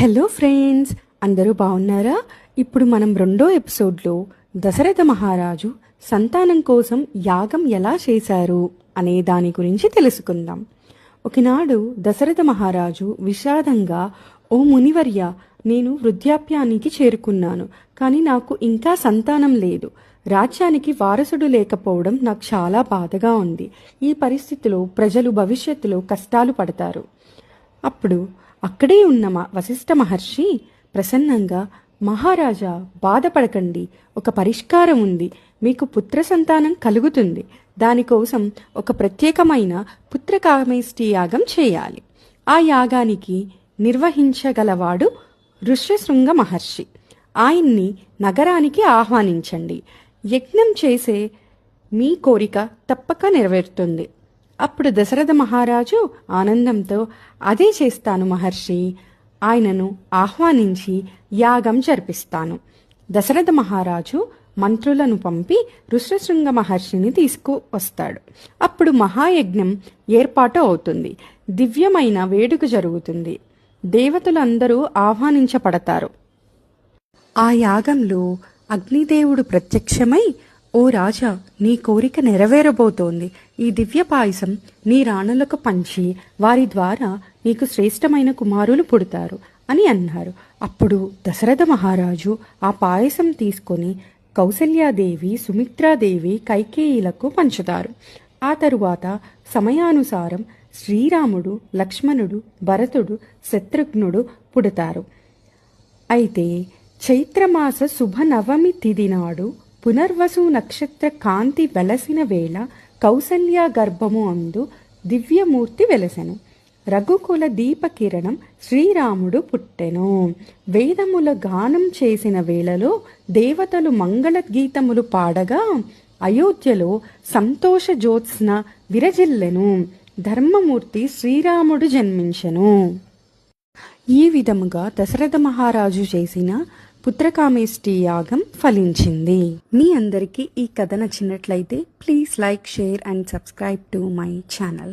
Hello friends అందరూ బాగున్నారా? ఇప్పుడు మనం రెండో ఎపిసోడ్లో దశరథ మహారాజు సంతానం కోసం యాగం ఎలా చేశారు అనే దాని గురించి తెలుసుకుందాం. ఒకనాడు దశరథ మహారాజు విషాదంగా ఓ మునివర్య నేను వృద్ధాప్యానికి చేరుకున్నాను కానీ నాకు ఇంకా సంతానం లేదు. రాజ్యానికి వారసుడు లేకపోవడం నాకు చాలా బాధగా ఉంది. ఈ పరిస్థితిలో ప్రజలు భవిష్యత్తులో కష్టాలు పడతారు అప్పుడు అక్కడే ఉన్న మ- వశిష్ఠ మహర్షి ప్రసన్నంగా మహారాజా బాధపడకండి. ఒక పరిష్కారం ఉంది. మీకు పుత్ర సంతానం కలుగుతుంది. దానికోసం ఒక ప్రత్యేకమైన పుత్రకామేష్టి యాగం చేయాలి. ఆ యాగానికి నిర్వహించగలవాడు ఋష్యశృంగ మహర్షి. ఆయన్ని నగరానికి ఆహ్వానించండి. యజ్ఞం చేసే మీ కోరిక తప్పక నెరవేరుతుంది. అప్పుడు దశరథ మహారాజు ఆనందంతో అదే చేస్తాను మహర్షి. ఆయనను ఆహ్వానించి యాగం జరిపిస్తాను. దశరథ మహారాజు మంత్రులను పంపి ఋష్యశృంగ మహర్షిని తీసుకువస్తాడు. అప్పుడు మహాయజ్ఞం ఏర్పాటు అవుతుంది. దివ్యమైన వేడుక జరుగుతుంది. దేవతలందరూ ఆహ్వానించబడతారు. ఆ యాగంలో అగ్నిదేవుడు ప్రత్యక్షమై ఓ రాజా నీ కోరిక నెరవేరబోతోంది. ఈ దివ్య పాయసం నీ రాణులకు పంచి వారి ద్వారా నీకు శ్రేష్టమైన కుమారులు పుడతారు అని అన్నారు. అప్పుడు దశరథ మహారాజు ఆ పాయసం తీసుకొని కౌసల్యాదేవి సుమిత్రాదేవి కైకేయిలకు పంచుతారు. ఆ తరువాత సమయానుసారం శ్రీరాముడు లక్ష్మణుడు భరతుడు శత్రుఘ్నుడు పుడతారు. అయితే చైత్రమాస శుభ నవమి నాడు పునర్వసు నక్షత్ర కాంతి వెలసిన వేళ కౌసల్య గర్భము అందు దివ్యమూర్తి వెలసెను. రఘుకుల దీప కిరణం శ్రీరాముడు పుట్టెను. వేదముల గానం చేసిన వేళలో దేవతలు మంగళ గీతములు పాడగా అయోధ్యలో సంతోష జ్యోత్స్న విరజిల్లెను. ధర్మమూర్తి శ్రీరాముడు జన్మించెను. ఈ విధముగా దశరథ మహారాజు చేసిన పుత్రకామేష్టి యాగం ఫలించింది. మీ అందరికీ ఈ కథ నచ్చినట్లయితే please like share and subscribe to my channel.